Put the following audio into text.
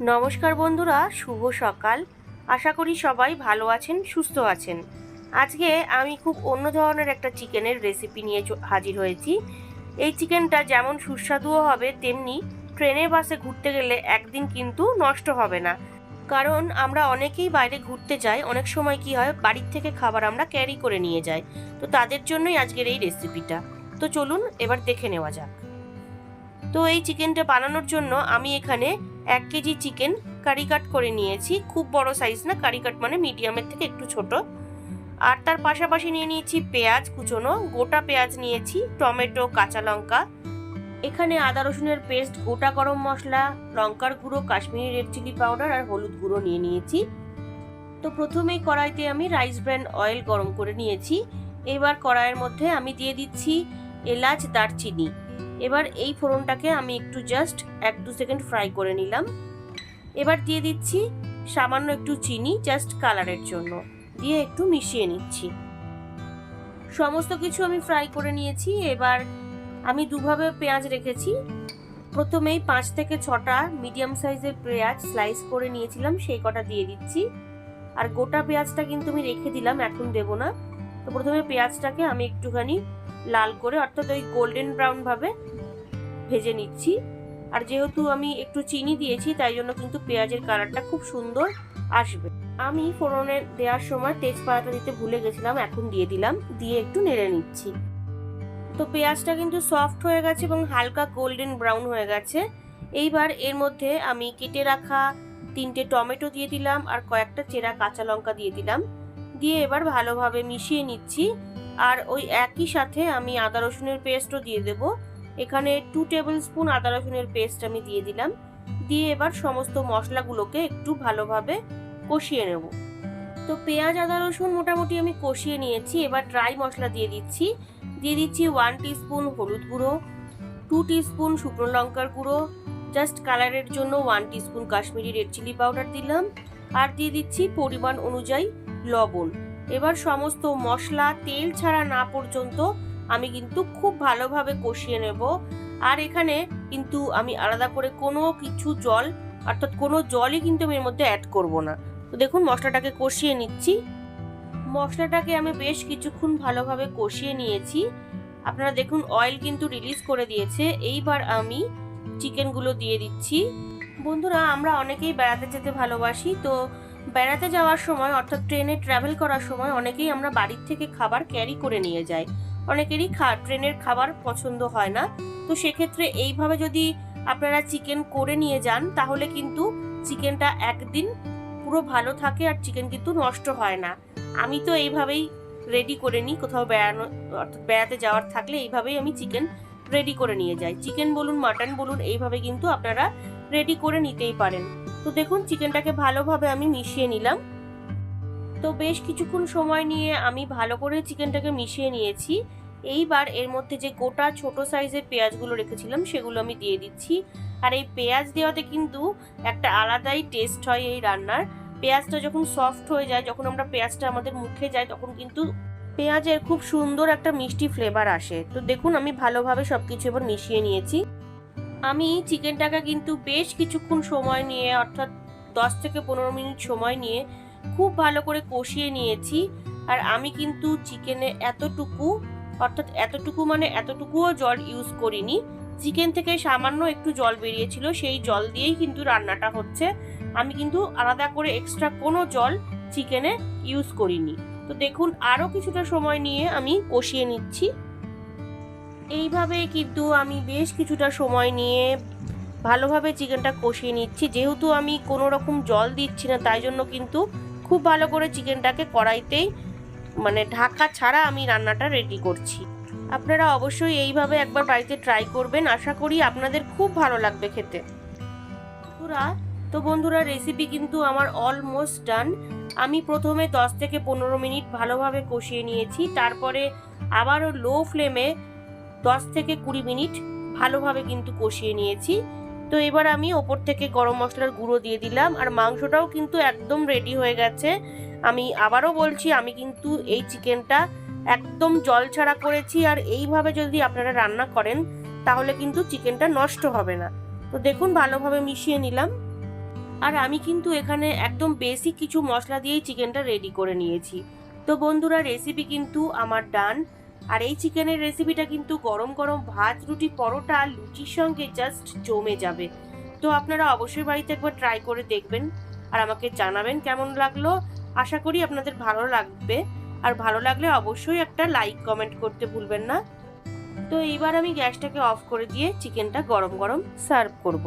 নমস্কার বন্ধুরা, শুভ সকাল। আশা করি সবাই ভালো আছেন, সুস্থ আছেন। আজকে আমি খুব অন্য ধরনের একটা চিকেনের রেসিপি নিয়ে হাজির হয়েছি। এই চিকেনটা যেমন সুস্বাদুও হবে, তেমনি ট্রেনে বাসে ঘুরতে গেলে একদিন কিন্তু নষ্ট হবে না। কারণ আমরা অনেকেই বাইরে ঘুরতে যাই, অনেক সময় কি হয়, বাড়ির থেকে খাবার আমরা ক্যারি করে নিয়ে যাই। তো তাদের জন্যই আজকের এই রেসিপিটা তো চলুন, এবার দেখে নেওয়া যাক। তো এই চিকেনটা বানানোর জন্য আমি এখানে এক কেজি চিকেন কারি কাট করে নিয়েছি। খুব বড় সাইজ না কারি কাট মানে মিডিয়ামের থেকে একটু ছোট। আর তার পাশাপাশি নিয়ে নিয়েছি পেঁয়াজ কুচোনো, গোটা পেঁয়াজ নিয়েছি, টমেটো, কাঁচা লঙ্কা। এখানে আদা রসুনের পেস্ট গোটা গরম মশলা, লঙ্কার গুঁড়ো, কাশ্মীরি রেড চিলি পাউডার আর হলুদ গুঁড়ো নিয়ে নিয়েছি। তো প্রথমেই কড়াইতে আমি রাইস ব্র্যান্ড অয়েল গরম করে নিয়েছি। এবার কড়াইয়ের মধ্যে আমি দিয়ে দিচ্ছি এলাচ, দারচিনি। এবার এই ফোড়নটাকে আমি একটু জাস্ট এক দু সেকেন্ড ফ্রাই করে নিলাম। এবার দিয়ে দিচ্ছি সামান্য একটু চিনি জাস্ট কালারের জন্য। দিয়ে একটু মিশিয়ে নিচ্ছি। সমস্ত কিছু আমি ফ্রাই করে নিয়েছি। এবার আমি দুভাবে পেঁয়াজ রেখেছি। প্রথমেই পাঁচ থেকে ছটা মিডিয়াম সাইজের পেঁয়াজ স্লাইস করে নিয়েছিলাম, সেই কটা দিয়ে দিচ্ছি। আর গোটা পেঁয়াজটা কিন্তু আমি রেখে দিলাম, এখন দেবো না। তো প্রথমে পেঁয়াজটাকে আমি একটুখানি লাল করে, অর্থাৎ ওই গোল্ডেন ব্রাউন ভাবে ভেজে নিচ্ছি। আর যেহেতু আমি একটু চিনি দিয়েছি, তাই জন্য কিন্তু পেঁয়াজের কালারটা খুব সুন্দর আসবে। আমি ফোড়নে দেওয়ার সময় তেজপাতাটা দিতে ভুলে গেছিলাম, এখন দিয়ে দিলাম। দিয়ে একটু নেড়ে নিচ্ছি। তো পেঁয়াজটা কিন্তু সফট হয়ে গেছে এবং হালকা গোল্ডেন ব্রাউন হয়ে গেছে। এইবার এর মধ্যে আমি কেটে রাখা তিনটে টমেটো দিয়ে দিলাম আর কয়েকটা চেরা কাঁচা লঙ্কা দিয়ে দিলাম। দিয়ে এবার ভালোভাবে মিশিয়ে নিচ্ছি। আর ওই একই সাথে আমি আদা রসুনের পেস্টও দিয়ে দেব। এখানে টু টেবিল স্পুন আদা রসুনের পেস্ট আমি দিয়ে দিলাম। দিয়ে এবার সমস্ত মশলাগুলোকে একটু ভালোভাবে কষিয়ে নেব। তো পেঁয়াজ, আদা, রসুন মোটামুটি আমি কষিয়ে নিয়েছি। এবার ড্রাই মশলা দিয়ে দিচ্ছি। দিয়ে দিচ্ছি ওয়ান স্পুন হলুদ গুঁড়ো টু স্পুন শুকনো লঙ্কার গুঁড়ো জাস্ট কালারের জন্য one spoon Kashmiri red chilli powder দিলাম। আর দিয়ে দিচ্ছি পরিমাণ অনুযায়ী লবণ। এবার সমস্ত মশলা, তেল ছাড়া না পর্যন্ত আমি কিন্তু খুব ভালোভাবে কষিয়ে নেব। আর এখানে কিন্তু আমি আলাদা করে কোনো কিছু জল, অর্থাৎ কোনো জলই কিন্তু আমি এর মধ্যে অ্যাড করব না। তো দেখুন, মশলাটাকে কষিয়ে নিচ্ছি। মশলাটাকে আমি বেশ কিছুক্ষণ ভালোভাবে কষিয়ে নিয়েছি। আপনারা দেখুন অয়েল কিন্তু রিলিজ করে দিয়েছে। এইবার আমি চিকেনগুলো দিয়ে দিচ্ছি। বন্ধুরা, আমরা অনেকেই বেড়াতে যেতে ভালোবাসি, তো বেড়াতে যাওয়ার সময় অর্থাৎ ট্রেনে ট্রাভেল করার সময় অনেকেই আমরা বাড়ির থেকে খাবার ক্যারি করে নিয়ে যাই। অনেকেরই খা, ট্রেনের খাবার পছন্দ হয় না। তো সেক্ষেত্রে এইভাবে যদি আপনারা চিকেন করে নিয়ে যান, তাহলে কিন্তু চিকেনটা একদিন পুরো ভালো থাকে আর চিকেন কিন্তু নষ্ট হয় না। আমি তো এইভাবেই রেডি করে নিই, কোথাও বেড়ানো, অর্থাৎ বেড়াতে যাওয়ার থাকলে এইভাবেই আমি চিকেন রেডি করে নিয়ে যাই চিকেন বলুন মাটন বলুন, এইভাবে কিন্তু আপনারা রেডি করে নিতেই পারেন। তো দেখুন চিকেনটাকে ভালোভাবে আমি মিশিয়ে নিলাম। তো বেশ কিছুক্ষণ সময় নিয়ে আমি ভালো করে চিকেনটাকে মিশিয়ে নিয়েছি। এইবার এর মধ্যে যে গোটা ছোট সাইজের পেঁয়াজগুলো রেখেছিলাম, সেগুলো আমি দিয়ে দিচ্ছি। আর এই পেঁয়াজ দেওয়াতে কিন্তু একটা আলাদাই টেস্ট হয় এই রান্নার। পেঁয়াজটা যখন সফট হয়ে যায়, যখন আমরা পেঁয়াজটা আমাদের মুখে যায়, তখন কিন্তু পেঁয়াজের খুব সুন্দর একটা মিষ্টি ফ্লেভার আসে। তো দেখুন, আমি ভালোভাবে সব কিছু এবার মিশিয়ে নিয়েছি। আমি চিকেনটাকে কিন্তু বেশ কিছুক্ষণ সময় নিয়ে, অর্থাৎ দশ থেকে পনেরো মিনিট সময় নিয়ে খুব ভালো করে কষিয়ে নিয়েছি। আর আমি কিন্তু চিকেনে এতটুকু, অর্থাৎ এতটুকু মানে এতটুকুও জল ইউজ করিনি। চিকেন থেকে সামান্য একটু জল বেরিয়েছিল, সেই জল দিয়েই কিন্তু রান্নাটা হচ্ছে। আমি কিন্তু আলাদা করে এক্সট্রা কোনো জল চিকেনে ইউজ করিনি। তো দেখুন আরও কিছুটা সময় নিয়ে আমি কষিয়ে নিচ্ছি। এইভাবে কিন্তু আমি বেশ কিছুটা সময় নিয়ে ভালোভাবে চিকেনটা কষিয়ে নিচ্ছি। যেহেতু আমি কোনো রকম জল দিচ্ছি না, তাই জন্য কিন্তু খুব ভালো করে চিকেনটাকে কড়াইতেই মানে ঢাকা ছাড়া আমি রান্নাটা রেডি করছি। আপনারা অবশ্যই এইভাবে একবার বাড়িতে ট্রাই করবেন। আশা করি আপনাদের খুব ভালো লাগবে খেতে। বন্ধুরা, তো বন্ধুরা রেসিপি কিন্তু আমার অলমোস্ট ডান আমি প্রথমে 10 থেকে পনেরো মিনিট ভালোভাবে কষিয়ে নিয়েছি, তারপরে আবারও লো ফ্লেমে 10 থেকে কুড়ি মিনিট ভালোভাবে কিন্তু কষিয়ে নিয়েছি। তো এবার আমি ওপর থেকে গরম মশলার গুঁড়ো দিয়ে দিলাম, আর মাংসটাও কিন্তু একদম রেডি হয়ে গেছে। আমি আবারও বলছি, আমি কিন্তু এই চিকেনটা একদম জল ছাড়া করেছি, আর এইভাবে যদি আপনারা রান্না করেন, তাহলে কিন্তু চিকেনটা নষ্ট হবে না। তো দেখুন, ভালোভাবে মিশিয়ে নিলাম। আর আমি কিন্তু এখানে একদম বেসিক কিছু মশলা দিয়েই চিকেনটা রেডি করে নিয়েছি। তো বন্ধুরা রেসিপি কিন্তু আমার ডান আর এই চিকেনের রেসিপিটা কিন্তু গরম গরম ভাত, রুটি, পরোটা আর লুচির সঙ্গে জাস্ট জমে যাবে। তো আপনারা অবশ্যই বাড়িতে একবার ট্রাই করে দেখবেন আর আমাকে জানাবেন কেমন লাগল। আশা করি আপনাদের ভালো লাগবে। আর ভালো লাগলে অবশ্যই একটা লাইক কমেন্ট করতে ভুলবেন না। তো এইবার আমি গ্যাসটাকে অফ করে দিয়ে চিকেনটা গরম গরম সার্ভ করব।